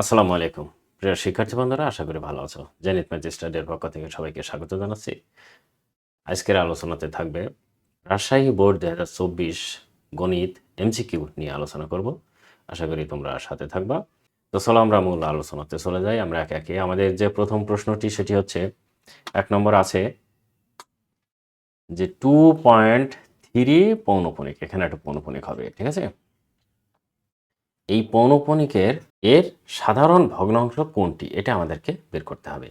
আসসালামু আলাইকুম। প্রিয় শিক্ষার্থী বন্ধুরা, আশা করি ভালো আছো। জেনিত ম্যাথ স্টাডির পক্ষ থেকে সবাইকে স্বাগত জানাচ্ছি। আজকের আলোচনাতে থাকবে রাজশাহী বোর্ড দু হাজার চব্বিশ গণিত এমসিকিউ নিয়ে আলোচনা করব। আশা করি তোমরা সাথে থাকবা। তো চলো আমরা মূল আলোচনাতে চলে যাই। আমরা একে একে আমাদের যে প্রথম প্রশ্নটি, সেটি হচ্ছে, এক নম্বর আছে যে টু পয়েন্ট থ্রি পৌনপনিক, এখানে একটা পৌনপনিক হবে, ঠিক আছে? এই পৌনপণিকের এর সাধারণ ভগ্নাংশ কোনটি? এটা আমাদেরকে বের করতে হবে।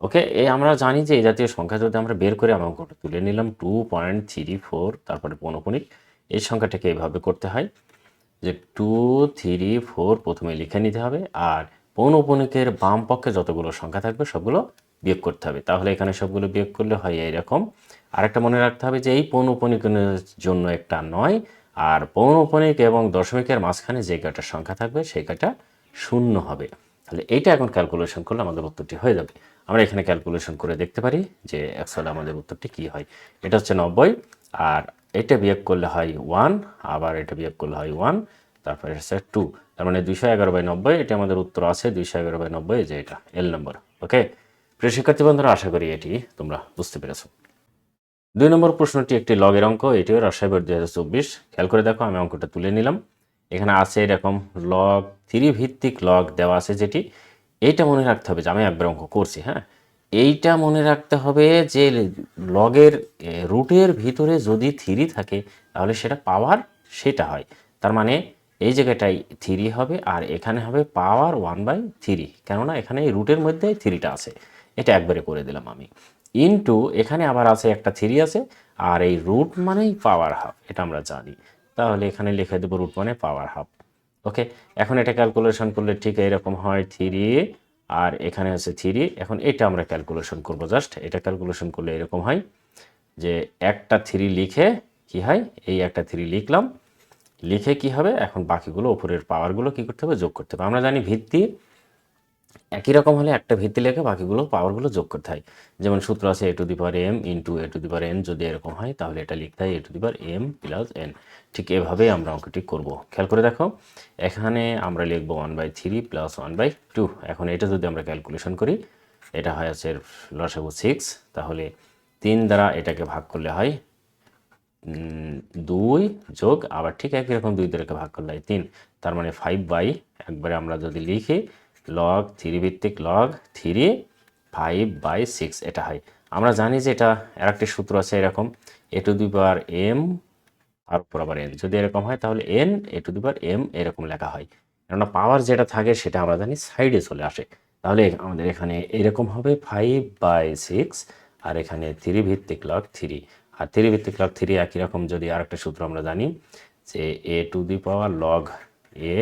ওকে? এ আমরা জানি যে এই জাতীয় সংখ্যা যদি আমরা বের করে আমরা অঙ্কটা তুলে নিলাম টু পয়েন্ট থ্রি ফোর তারপরে পৌনপণিক এই সংখ্যাটাকে এইভাবে করতে হয় যে টু থ্রি ফোর প্রথমে লিখে নিতে হবে আর পৌনপণিকের বাম পক্ষে যতগুলো সংখ্যা থাকবে সবগুলো বিয়োগ করতে হবে। তাহলে এখানে সবগুলো বিয়োগ করলে হয় এইরকম। আরেকটা মনে রাখতে হবে যে এই পৌনপণিকের জন্য একটা নয় আর পৌনপণিক এবং দশমিকের মাঝখানে যে কয়টা সংখ্যা থাকবে সেই কয়টা শূন্য হবে। তাহলে এইটা এখন ক্যালকুলেশন করলে আমাদের উত্তরটি হয়ে যাবে। আমরা এখানে ক্যালকুলেশন করে দেখতে পারি যে অ্যাকচুয়ালি আমাদের উত্তরটি কী হয়। এটা হচ্ছে নব্বই, আর এটা বিয়োগ করলে হয় ওয়ান আবার এটা বিয়োগ করলে হয় ওয়ান তারপরে হচ্ছে টু তার মানে দুইশো এগারো বাই নব্বই, এটা আমাদের উত্তর আছে দুইশো এগারো বাই নব্বই যে এটা এল নম্বর ওকে প্রিয় শিক্ষার্থী বন্ধুরা, আশা করি এটি তোমরা বুঝতে পেরেছ। দুই নম্বর প্রশ্নটি একটি লগের অঙ্ক, এটিও রাজশাহী হাজার চব্বিশ। খেয়াল করে দেখো, আমি অঙ্কটা তুলে নিলাম। এখানে আছে এরকম লগ থ্রি ভিত্তিক লগ দেওয়া আছে যেটি, এইটা মনে রাখতে হবে যে আমি একবার অঙ্ক করছি হ্যাঁ? এইটা মনে রাখতে হবে যে লগের রুটের ভিতরে যদি থ্রি থাকে, তাহলে সেটা পাওয়ার সেটা হয়। তার মানে এই জায়গাটাই থ্রি হবে আর এখানে হবে পাওয়ার ওয়ান বাই থ্রি কেননা এখানে এই রুটের মধ্যে থ্রিটা আছে। এটা একবারে করে দিলাম আমি। ইনটু এখানে আবার আছে একটা থ্রি আছে, আর এই রুট মানেই পাওয়ার হাফ এটা আমরা জানি। তাহলে এখানে লিখে দেবো রুট মানে পাওয়ার হাফ ওকে এখন এটা ক্যালকুলেশন করলে ঠিক এরকম হয় থ্রি আর এখানে আছে থ্রি এখন এটা আমরা ক্যালকুলেশন করব জাস্ট এটা ক্যালকুলেশন করলে এরকম হয় যে একটা থ্রি লিখে কি হয়? এই একটা থ্রি লিখলাম। লিখে কি হবে? এখন বাকিগুলো উপরের পাওয়ারগুলো কি করতে হবে? যোগ করতে হবে। আমরা জানি ভিত্তি একই রকম হলে একটা ভিত্তি লেখে বাকিগুলো পাওয়ারগুলো যোগ করতে হয়। যেমন সূত্র আছে a to the power m into a to the power n যদি এরকম হয় তাহলে এটা লিখতে হয় a to the power m plus n ঠিক এভাবেই আমরা অঙ্কটি করব। খেয়াল করে দেখো, এখানে আমরা লিখব one by three plus one by two এখন এটা যদি আমরা ক্যালকুলেশন করি, এটা হয় আছে লসাগু সিক্স তাহলে তিন দ্বারা এটাকে ভাগ করলে হয় দুই যোগ, আবার ঠিক একই রকম দুই দ্বারাকে ভাগ করলে হয় তিন। তার মানে ফাইভ বাই একবারে আমরা যদি লিখি লগ থ্রি ভিত্তিক log three five by six এটা হয়। আমরা জানি যে এটা আর একটি সূত্র আছে এরকম এ to the power M R উপর আবার এন যদি এরকম হয় তাহলে n a to the power m এরকম লেখা হয়। কেননা পাওয়ার যেটা থাকে সেটা আমরা জানি সাইডে চলে আসে। তাহলে আমাদের এখানে এরকম হবে ফাইভ বাই সিক্স আর এখানে থ্রি ভিত্তিক লগ থ্রি। আর থ্রি ভিত্তিক লগ থ্রি একই রকম যদি আরেকটা সূত্র আমরা জানি যে a to the power log a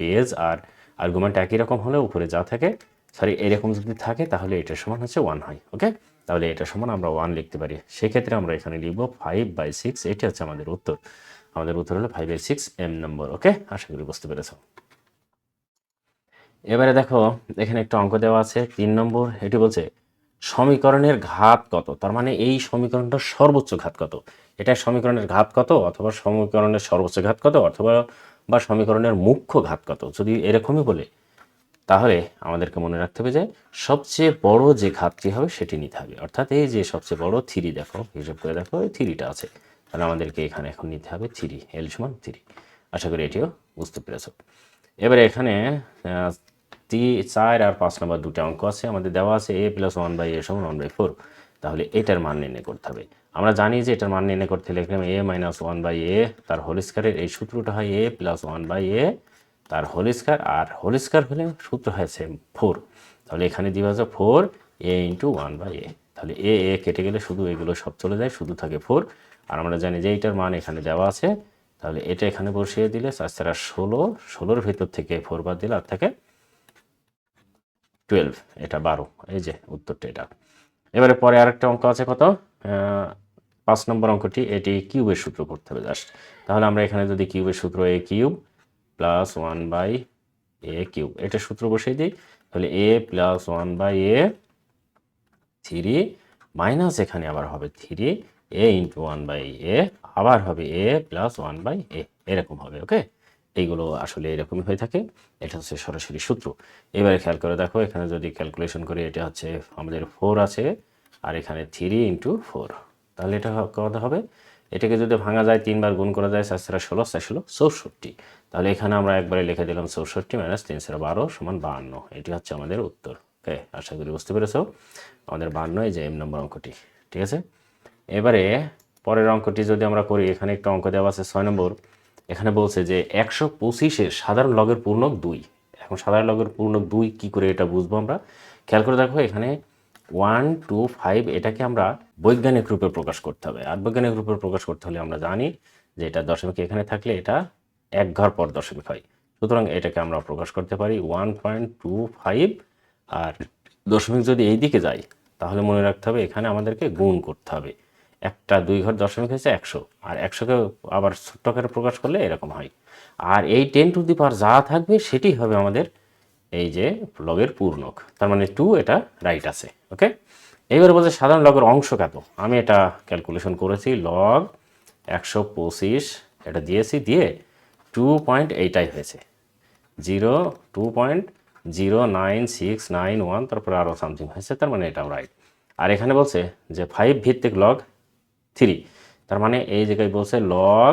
base R argument একই রকম হলে উপরে যা থাকে সরি এরকম যদি থাকে, তাহলে এটা সমান হচ্ছে ওয়ান হয় ওকে তাহলে এটা সমান আমরা ওয়ান লিখতে পারি। সেক্ষেত্রে আমরা এখানে লিখব ফাইভ বাই সিক্স এটি হচ্ছে আমাদের উত্তর। আমাদের উত্তর হলো five by six m number okay আশা করি বুঝতে পেরেছ। এবারে দেখো, এখানে একটা অঙ্ক দেওয়া আছে, তিন নম্বর, এটি বলছে, সমীকরণের ঘাত কত? তার মানে এই সমীকরণটার সর্বোচ্চ ঘাত কত? এটা সমীকরণের ঘাত কত? অথবা সমীকরণের সর্বোচ্চ ঘাত কত? অথবা বা সমীকরণের মুখ্য ঘাত কত যদি এরকমই বলে, তাহলে আমাদেরকে মনে রাখতে হবে যে সবচেয়ে বড় যে ঘাতটি হবে সেটি নিতে হবে। অর্থাৎ এই যে সবচেয়ে বড় থ্রি দেখো, হিসাব করে দেখো, এই থ্রিটা আছে। তাহলে আমাদেরকে এখানে এখন নিতে হবে থ্রি, এল সমান থ্রি। আশা করি এটিও বুঝতে পেরেছ। এবারে এখানে চার আর পাঁচ নম্বর দুটো অঙ্ক আছে, আমাদের দেওয়া আছে a plus one by a সমান ওয়ান বাই ফোর তাহলে এটার মান নির্ণয় করতে হবে। আমরা জানি যে এটার মান নির্ণয় করতে এখানে a minus one by a তার হোল স্কোয়ারের এই সূত্রটা হয় a plus one by a তার হোল স্কোয়ার আর হোল স্কোয়ার হলে সূত্র হয়েছে ফোর তাহলে এখানে দিবা আছে four a into one by a তাহলে এ এ কেটে গেলে শুধু এগুলো সব চলে যায়, শুধু থাকে ফোর আর আমরা জানি যে এইটার মান এখানে দেওয়া আছে, তাহলে এটা এখানে বসিয়ে দিলে চার ষোলো, ষোলোর ভিতর থেকে ফোর বাদ দিলে আর থাকে টুয়েলভ এটা বারো। এই যে উত্তরটা এটা। এবারে পরে আরেকটা অঙ্ক আছে কত? পাঁচ নম্বর অঙ্কটি এটি কিউবের সূত্র করতে হবে জাস্ট। তাহলে আমরা এখানে যদি কিউবের সূত্র a cube plus one by a cube, এটা সূত্র বসিয়ে দিই। তাহলে a plus one by a three minus এখানে আবার হবে three, a into one by a আবার হবে a plus one by a, এরকম হবে, ওকে? এইগুলো আসলে এরকমই হয়ে থাকে, এটা হচ্ছে সরাসরি সূত্র। এবারে খেয়াল করে দেখো, এখানে যদি ক্যালকুলেশন করি, এটা হচ্ছে আমাদের ফোর আছে, আর এখানে থ্রি ইন্টু ফোর তাহলে এটা কত হবে। এটাকে যদি ভাঙা যায়, তিনবার গুণ করা যায় চার সেরা ষোলো চার ষোলো চৌষট্টি। তাহলে এখানে আমরা একবারে লিখে দিলাম চৌষট্টি মাইনাস তিন সেরা বারো সমান বাহান্ন এটি হচ্ছে আমাদের উত্তর। ওকে, আশা করি বুঝতে পেরেছ? আমাদের বাহান্ন এই যে এম নম্বর অঙ্কটি, ঠিক আছে? এবারে পরের অঙ্কটি যদি আমরা করি, এখানে একটা অঙ্ক দেওয়া আছে ছয় নম্বর। এখানে বলছে যে একশো পঁচিশের সাধারণ লগের পূর্ণক দুই। এখন সাধারণ লগের পূর্ণক দুই কি করে এটা বুঝব আমরা? খেয়াল করে দেখো, এখানে ওয়ান টু ফাইভ এটাকে আমরা বৈজ্ঞানিক রূপে প্রকাশ করতে হবে। আর বৈজ্ঞানিক রূপে প্রকাশ করতে হলে আমরা জানি যে এটা দশমিক এখানে থাকলে এটা এক ঘর পর দশমিক হয়। সুতরাং এটাকে আমরা প্রকাশ করতে পারি ওয়ান পয়েন্ট টু ফাইভ আর দশমিক যদি এই দিকে যায়, তাহলে মনে রাখতে হবে এখানে আমাদেরকে গুণ করতে হবে। একটা দুই ঘর দশমিক হয়েছে একশো, আর একশোকে আবার ছোট্ট প্রকাশ করলে এরকম হয়। আর এই টেন টু দি পাওয়ার যা থাকবে সেটি হবে আমাদের এই যে লগের পূর্ণক। তার মানে টু এটা রাইট আছে। ওকে এইবার বলছে সাধারণ লগের অংশ কত? আমি এটা ক্যালকুলেশন করেছি লগ একশো পঁচিশ, এটা দিয়েছি, দিয়ে টু পয়েন্ট এইটাই হয়েছে। Zero two point zero nine six nine one তারপরে আরও সামথিং হয়েছে, তার মানে এটাও রাইট আর এখানে বলছে যে ফাইভ ভিত্তিক লগ থ্রি তার মানে এই জায়গায় বলছে লগ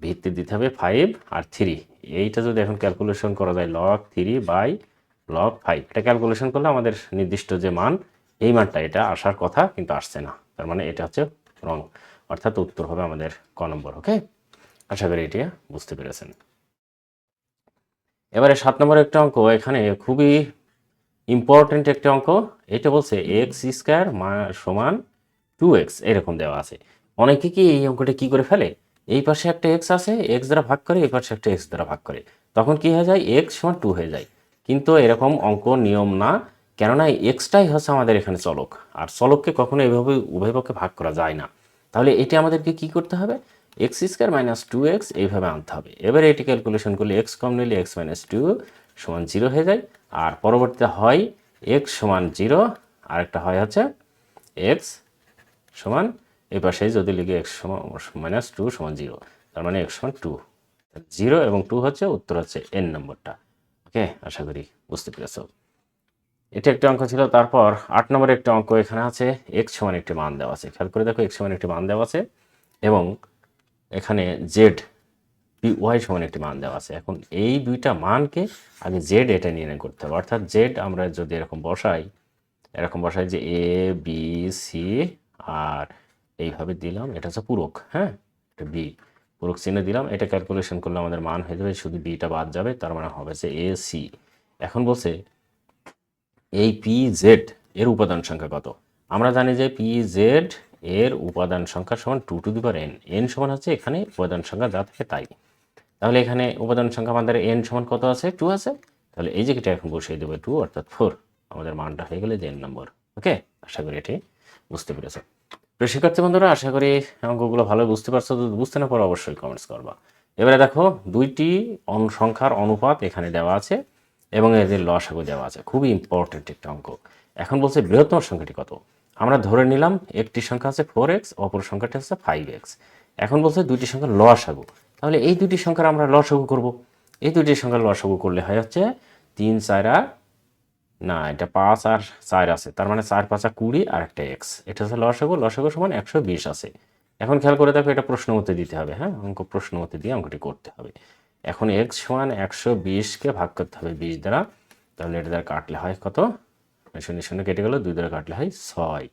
ভিত্তি দিতে হবে ফাইভ আর থ্রি এইটা যদি এখন ক্যালকুলেশন করা যায় log three by log five এটা ক্যালকুলেশন করলে আমাদের নির্দিষ্ট যে মান এই মানটা এটা আসার কথা কিন্তু আসছে না। তার মানে এটা হচ্ছে রং, অর্থাৎ উত্তর হবে আমাদের ক নম্বর, ওকে? আশা করি এটি বুঝতে পেরেছেন। এবারে সাত নম্বর একটা অঙ্ক, এখানে খুবই ইম্পর্টেন্ট একটা অঙ্ক। এটা বলছে এক্স স্কোয়ার সমান টু এক্স এরকম দেওয়া আছে। অনেকে কি এই অঙ্কটা কি করে ফেলে? এই পাশে একটা এক্স আছে এক্স দ্বারা ভাগ করে, এই পাশে একটা এক্স দ্বারা ভাগ করে। তখন কি হয়ে যায়? এক্স সমান টু হয়ে যায়। কিন্তু এরকম অঙ্ক নিয়ম না কেননা এক্সটাই হচ্ছে আমাদের এখানে চলক। আর চলককে কখনো এভাবে উভয় পক্ষে ভাগ করা যায় না। তাহলে এটি আমাদেরকে কি করতে হবে? X square minus two x এইভাবে আনতে হবে। এবারে এটি ক্যালকুলেশন করলে এক্স কম নিলে এক্স মাইনাস টু সমান জিরো হয়ে যায়। আর পরবর্তীতে হয় এক্স সমান জিরো আরেকটা হয় হচ্ছে এক্স সমান, এই পাশে যদি লিখে এক্স সমান মাইনাস টু সমান জিরো তার মানে এক্স সমান টু জিরো এবং টু হচ্ছে উত্তর হচ্ছে এন নম্বরটা ওকে আশা করি বুঝতে পেরেছ। এটা একটা অঙ্ক ছিল, তারপর আট নম্বরের একটা অঙ্ক এখানে আছে এক্স সমান একটি মান দেওয়া আছে। খেয়াল করে দেখো এক্স সমান একটি মান দেওয়া আছে এবং এখানে জেড পি ওয়াই সমান একটি মান দেওয়া আছে। এখন এই দুইটা মানকে আগে জেড এটা নির্ণয় করতে হবে। অর্থাৎ জেড আমরা যদি এরকম বসাই এরকম বসাই যে এ বি সি আর এইভাবে দিলাম, এটা হচ্ছে পূরক হ্যাঁ? এটা বি পূরক চিহ্ন দিলাম, এটা ক্যালকুলেশন করলে আমাদের মান হয়ে যাবে, শুধু বিটা বাদ যাবে, তার মানে হবে যে এ সি এখন বলছে এই পি জেড এর উপাদান সংখ্যা কত? আমরা জানি যে পি জেড এর উপাদান সংখ্যা সমান two to the n n সমান হচ্ছে এখানে উপাদান সংখ্যা যা থাকে তাই। তাহলে এখানে উপাদান সংখ্যা আমাদের এন সমান কত আছে? টু আছে। তাহলে এই জায়গাটা এখন বসিয়ে দেবে টু অর্থাৎ ফোর আমাদের মানটা হয়ে গেলে যে এন নম্বর ওকে আশা করি এটি বুঝতে পেরেছ। প্রিয় শিক্ষার্থী বন্ধুরা, আশা করি অঙ্কগুলো ভালো বুঝতে পারছ। যদি বুঝতে না পারো, অবশ্যই কমেন্টস করবা। এবারে দেখো, দুইটি সংখ্যার অনুপাত এখানে দেওয়া আছে। এবং এদের লসাগু দেওয়া আছে। খুবই ইম্পর্টেন্ট একটা অঙ্ক। এখন বলছে বৃহত্তম সংখ্যাটি কত? আমরা ধরে নিলাম একটি সংখ্যা আছে ফোর এক্স অপর সংখ্যাটি হচ্ছে ফাইভ এক্স এখন বলছে দুইটি সংখ্যার লসাগু। তাহলে এই দুটি সংখ্যার আমরা লসাগু করব। এই দুইটি সংখ্যার লসাগু করলে হয় হচ্ছে তিন, চারা না, এটা পাঁচ আর চার আছে। তার মানে চার, পাঁচা কুড়ি আর একটা এক্স এটা হচ্ছে লসাগু। লসাগু সমান একশো বিশ আছে। এখন খেয়াল করে দেখো, এটা প্রশ্ন মতে দিতে হবে হ্যাঁ? অঙ্ক প্রশ্ন মতে দিয়ে অঙ্কটি করতে হবে। এখন এক্স সমান একশো বিশকে ভাগ করতে হবে বিশ দ্বারা, তাহলে এটা দ্বারা কাটলে হয় কত? শূন্য শূন্য কেটে গেলো, দুই দ্বারা কাটলে হয় ছয়।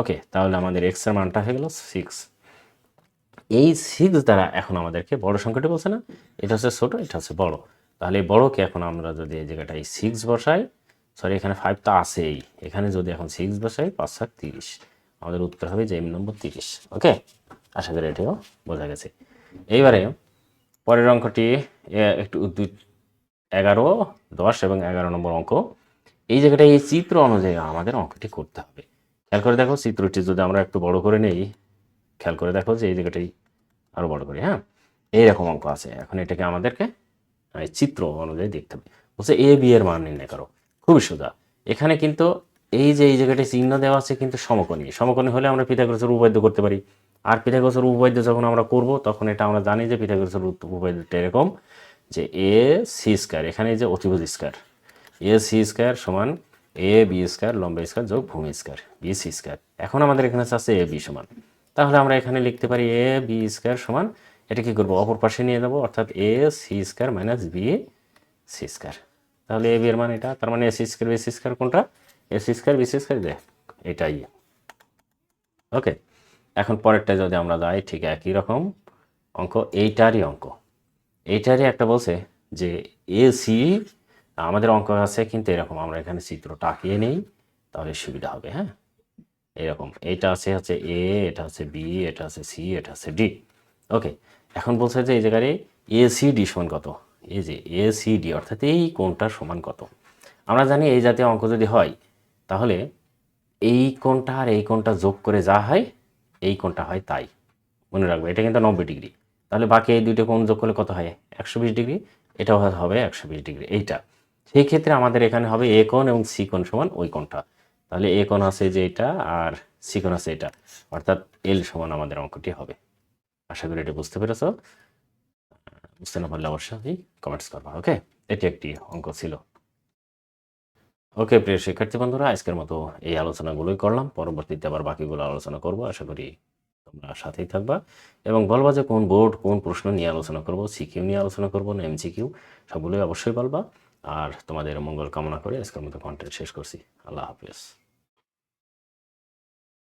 ওকে, তাহলে আমাদের এক্সের মানটা হয়ে গেল সিক্স এই সিক্স দ্বারা এখন আমাদেরকে বড় সংখ্যাটি বলছে না, এটা হচ্ছে ছোট, এটা হচ্ছে বড়। তাহলে এই বড়কে এখন আমরা যদি এই জায়গাটায় সিক্স বসাই সরি এখানে ফাইভ তো আছেই, এখানে যদি এখন সিক্স বসাই, পাঁচ সাত তিরিশ। আমাদের উত্তর হবে যে এম নম্বর তিরিশ, ওকে? আশা করি এটিও বোঝা গেছে। এইবারে পরের অঙ্কটি একটু দুই এগারো, দশ এবং এগারো নম্বর অঙ্ক। এই জায়গাটায় এই চিত্র অনুযায়ী আমাদের অঙ্কটি করতে হবে। খেয়াল করে দেখো, চিত্রটি যদি আমরা একটু বড় করে নেই, খেয়াল করে দেখো যে এই জায়গাটাই আরও বড় করি হ্যাঁ? এইরকম অঙ্ক আছে। এখন এটাকে আমাদেরকে চিত্র অনুযায়ী দেখতে হবে। বলছে এ, বি এর মান নির্ণয় করো। খুবই সোজা। এখানে কিন্তু এই যে এই জায়গাটি চিহ্ন দেওয়া আছে, কিন্তু সমকোণী। সমকোণী হলে আমরা পিথাগোরাসের উপবাদ্য করতে পারি। আর পিথাগোরাসের উপবাদ্য যখন আমরা করব, তখন এটা আমরা জানি যে পিথাগোরাসের উপবাদ্যটা এরকম যে এ সি স্কোয়ার এখানে যে অতিভুজ স্কোয়ার এ সি স্কোয়ার সমান এ বি স্কোয়ার লম্বা স্কোয়ার যোগ ভূমি স্কোয়ার বি সি স্কোয়ার এখন আমাদের এখানে আছে এ বি সমান। তাহলে আমরা এখানে লিখতে পারি এ বি স্কোয়ার সমান, এটা কি করব? অপর পাশে নিয়ে যাব, অর্থাৎ a c square minus b c square তাহলে এ বি এর মান এটা, তার মানে a c square b c square কোনটা? A c square b c square দেখ এটাই। ওকে এখন পরেরটা যদি আমরা যাই, ঠিক একই রকম অঙ্ক, এইটারই অঙ্ক। এইটারই একটা বলছে যে এ, সি, আমাদের অঙ্ক আছে কিন্তু এরকম, আমরা এখানে চিত্রটা আঁকিয়ে নেই, তাহলে সুবিধা হবে হ্যাঁ? এরকম, এইটা আছে হচ্ছে এ, এটা আছে বি, এটা আছে সি, এটা আছে ডি। ওকে, এখন বলছে যে এই জায়গায় এ, সি, ডি সমান কত? এই যে এ, সি, ডি, অর্থাৎ এই কোণটার সমান কত? আমরা জানি এই জাতীয় অঙ্ক যদি হয়, তাহলে এই কোনটা আর এই কোনটা যোগ করে যা হয় এই কোণটা হয় তাই। মনে রাখবে, এটা কিন্তু নব্বই ডিগ্রি। তাহলে বাকি এই দুইটা কোণ যোগ করলে কত হয়? একশো বিশ ডিগ্রি। এটাও হবে একশো বিশ ডিগ্রি। এইটা। সেই ক্ষেত্রে আমাদের এখানে হবে এ কোণ এবং সি কোণ সমান ওই কোণটা। তাহলে এ কোণ আছে যে এটা আর সি কোণ আছে এটা। অর্থাৎ এল সমান আমাদের অঙ্কটি হবে। আশা করি এটা বুঝতে পেরেছ। বুঝতে না পারলে অবশ্যই কমেন্টস করবা, ওকে? এটি একটি অঙ্ক ছিল। ওকে, প্রিয় শিক্ষার্থী বন্ধুরা, আজকের মতো এই আলোচনাগুলোই করলাম। পরবর্তীতে আবার বাকিগুলো আলোচনা করব। আশা করি তোমরা সাথেই থাকবা। এবং বলবা যে কোন বোর্ড কোন প্রশ্ন নিয়ে আলোচনা করব, সিকিউ নিয়ে আলোচনা করব না, এমসিকিউ, সবগুলোই অবশ্যই বলবা। আর তোমাদের মঙ্গল কামনা করে আজকের মতো কন্টেন্ট শেষ করছি। আল্লাহ হাফিজ।